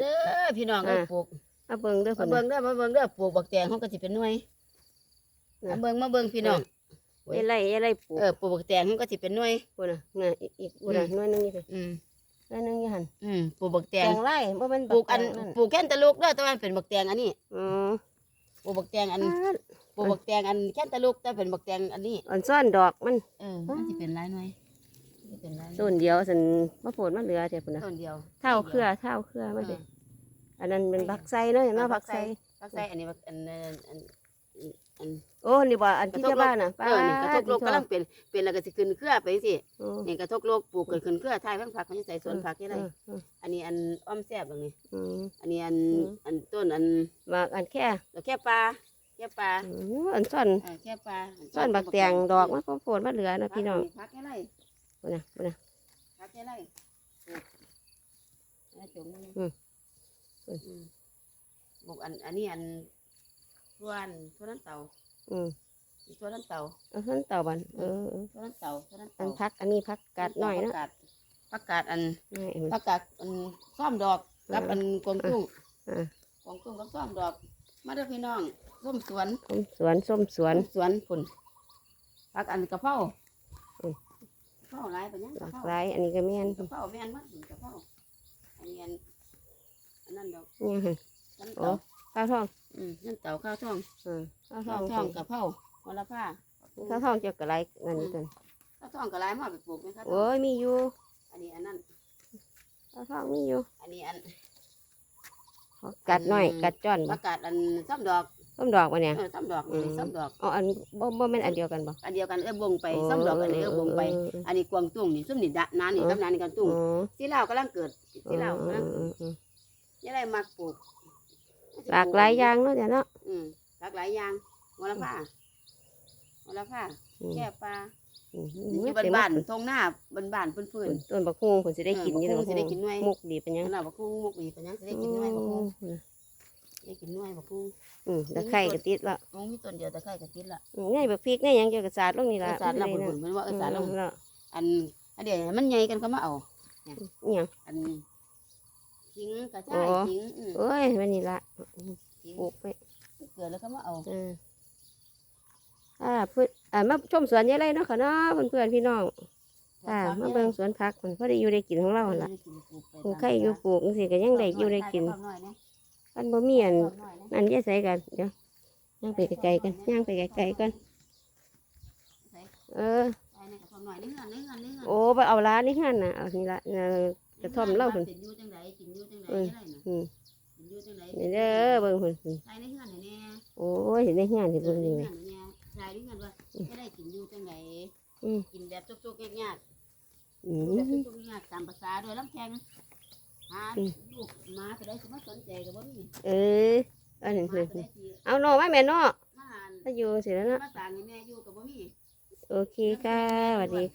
เด้อพี่น้องเอ้ยอ่า ปลูกเอาเบิ่งเด้อมาเพิ่นเบิ่งเด้อมาเบิ่งเด้อปลูกบักแตงเขาก็สิเป็นหน่วยน่ะมาเบิ่งมาเบิ่งพี่น้องยายไล่ยายไล่ปลูกเออปลูกบักแตงเขาก็สิเป็นหน่วย พุ่นน่ะน่ะอีกอีกพุ่นน่ะหน้อยหนึงนี่เด้ออืมหน้อยหนึงอยู่หั่นอืมปลูกบักแตแตงงไร่บ่แม่นปลูกอันบัแตงปลูกแค่นตะลูกเด้อแต่ว่ามันเป็นบักแตงอันนี้อ๋อปลูกบักแตงอันอ่าปลูกบักแตงอันแค่นตะลูกแต่เป็นบักแตงอันนี้อ่อนซ่อนดอกมัน เออมันสิเป็นหลายหน่วย มันสิเป็นหลายหน่ต้วยนเดียวสันมะโพดมะเหลือเด้อพุ่นน่ะต้นเดียวเท่าเครือเท่าเครือมาเด้ออันนั้นเป็นบักไซเนาะเนาะบักไซผักไส้อันนี้บักอันอันอันอันโอ้นี่บ่อันที่เจ้าบ้านน่ะเออนี่กระทกโลกกำลังเป็นเป็นแล้วก็สิขึ้นเครือไปสิโอ้นี่กระทกโลกปลูกเกิดขึ้นเครือท้ายพังผักเขาจะใส่สวนผักที่ไรเออเอออันนี้อันอ้อมแซ่บแบบนี้อืมอันนี้อันอืมอันต้นอันบักอันแค่ดอกแค่ปลาแค่ปลาอืมอันซ่อนเออแค่ปลาซ่อนบักแตงดอกมะโพดมะเหลือนะพี่น้องพักแค่ไร พุ่นน่ะพุ่นน่ะพักแค่ไรปลูกแล้วจุ่มอืมอืมปลูกอันอันนี้อันส่วนส่วนน้ำเต่าอืมส่วนน้ำเต่าเอาท่านเต่าบันเออเออส่วนน้ำเต่าส่วนน้ำอัเต่านพักอันนี้พักกาดหน่อยเนาะผักกาดผักกาดอันนี่เห็นไหมผักกาดอันซ่อมดอกกับอันกวางตุ้งอ่ากวางตุ้งกับซ่อมดอก มาเด้อพี่น้องส้มสวนส้มสวนส้มสวนสวนผุนผักอันกะเพราอืมกะเพราหลายปะยังหกะลากเพหราลายอันนี้ก็แม่นกะเพราแม่นมัดกะเพราอันนี้อันอันนั้นดอกนี่หั่นนั่นโอ้เต่าข้าวทองอืมนั่นเต่าข้าวทองอืมข้าวทข้าอวงทองกะเพราหัวละผ้าข้าวทองเกี่ยวกับอะไรนั่นนี่กันข้าวทองกะหลายมาเอาไปปลูกไหมครับโอ้ยมีอยู่อันนี้อันนั้น ข้าวทองมีอยู่อันนี้อันกัดหน่อยอืมกัดจ้อนบ่ผักกาดอันซ้ำดอก ส้มดอกวะเนี่ยเออซ้ำดอกอืมนี่ซ้ำดอก อ๋ออันบ่บ่แม่นอันเดียวกันบ่อันเดียวกันเออบงไปซ้ำดอกอันนี้เออบงไปเออเอออันนี้กวางตุ้งนี่ส้มนี่ดะนานี่กับนานี่กันตุ้งอ๋อที่ลาวกำลังเกิดที่ลาวอืกำลังมอืมอืมยังได้มาปลูกหลากหลายอย่างเนาะจ้ะเนาะอืมหลากหลายอย่างหัวละผ้าหัวละผ้าอืมแค่ปลาอืมอยู่บ้านบ้านๆทงหน้าบ้านบ้านๆพื้นต้นบักฮุ้งเพิ่นสิได้กินอยู่เออเด้อบักฮุ้งสิได้กินหน่วยมุกดีเป็นหๆยังขนาดบักคุ้งมุกมีปัญญาจะได้กินน้อยบักคุ้ง ได้กินน้อยบักคุ้งอืมตะไคร้ก็ติดละตรงมีต้นเดียวแต่ไข่กระติดละอืมง่ายแบบพริกง่ายหยังเกี่ยวกับศาสตร์ลงนี่เอล่ะอสารเราไม่บุได้ญมันว่าเออสารเราอืมแล้วอันอันเดียวมันใหญ่กันก็มาเอาอิหยังอันทิ้งกระชาอ๋ยอทิ้งอืมเอ้ยมันนี่ละทิ้งปลูกไปเกลือแล้วก็มาเอาเอออ่าเพื่อนอ่ามาชมสวนยายไรเนาะค่ะเนาะเพื่อนๆพี่น้องอ่ามาเบิ่งสวนผักมันพอได้อยู่ได้กินของเราหั่นล่ะคงใครอยู่ปลูกจังซี่ก็ยังได้อยู่ได้กิน มันบ่มีอันนั่นแยใส่กันเดี๋ยวย่างไปไกลๆกันย่างไปไกลๆกันเออโอ้ไปเอาร้านนี่หั่นน่ะเอานี่ละน่ะกระท่อมเล่าเพิ่นกินอยู่จังไดกินอยู่จังไดเออได้น่ะอืมกินอยู่จังไดนี่เด้อเบิ่งเพิ่นใส่ในเฮือนให้แน่โอ้ยเห็นได้งานที่เบิ่เบิ่งงนี่นี่แม่ใส่ในเฮือนว่าจะได้กินอยู่จังไดอืมกินแบบจุกๆยากอืๆแบบมจุกๆยากๆตามภาษาโดยลำแข็ง หาอืมลูกหมาจะได้สิมาสนใจก็บ่มีเอออันนี้หมาจะได้สิเอาหน่อมาแม่เนาะมาหาถ้าอยู่สิแล้วเนาะมาสร้างให้แม่อยู่ก็บ่มี โอเคค่ะสวัสดีค่ะ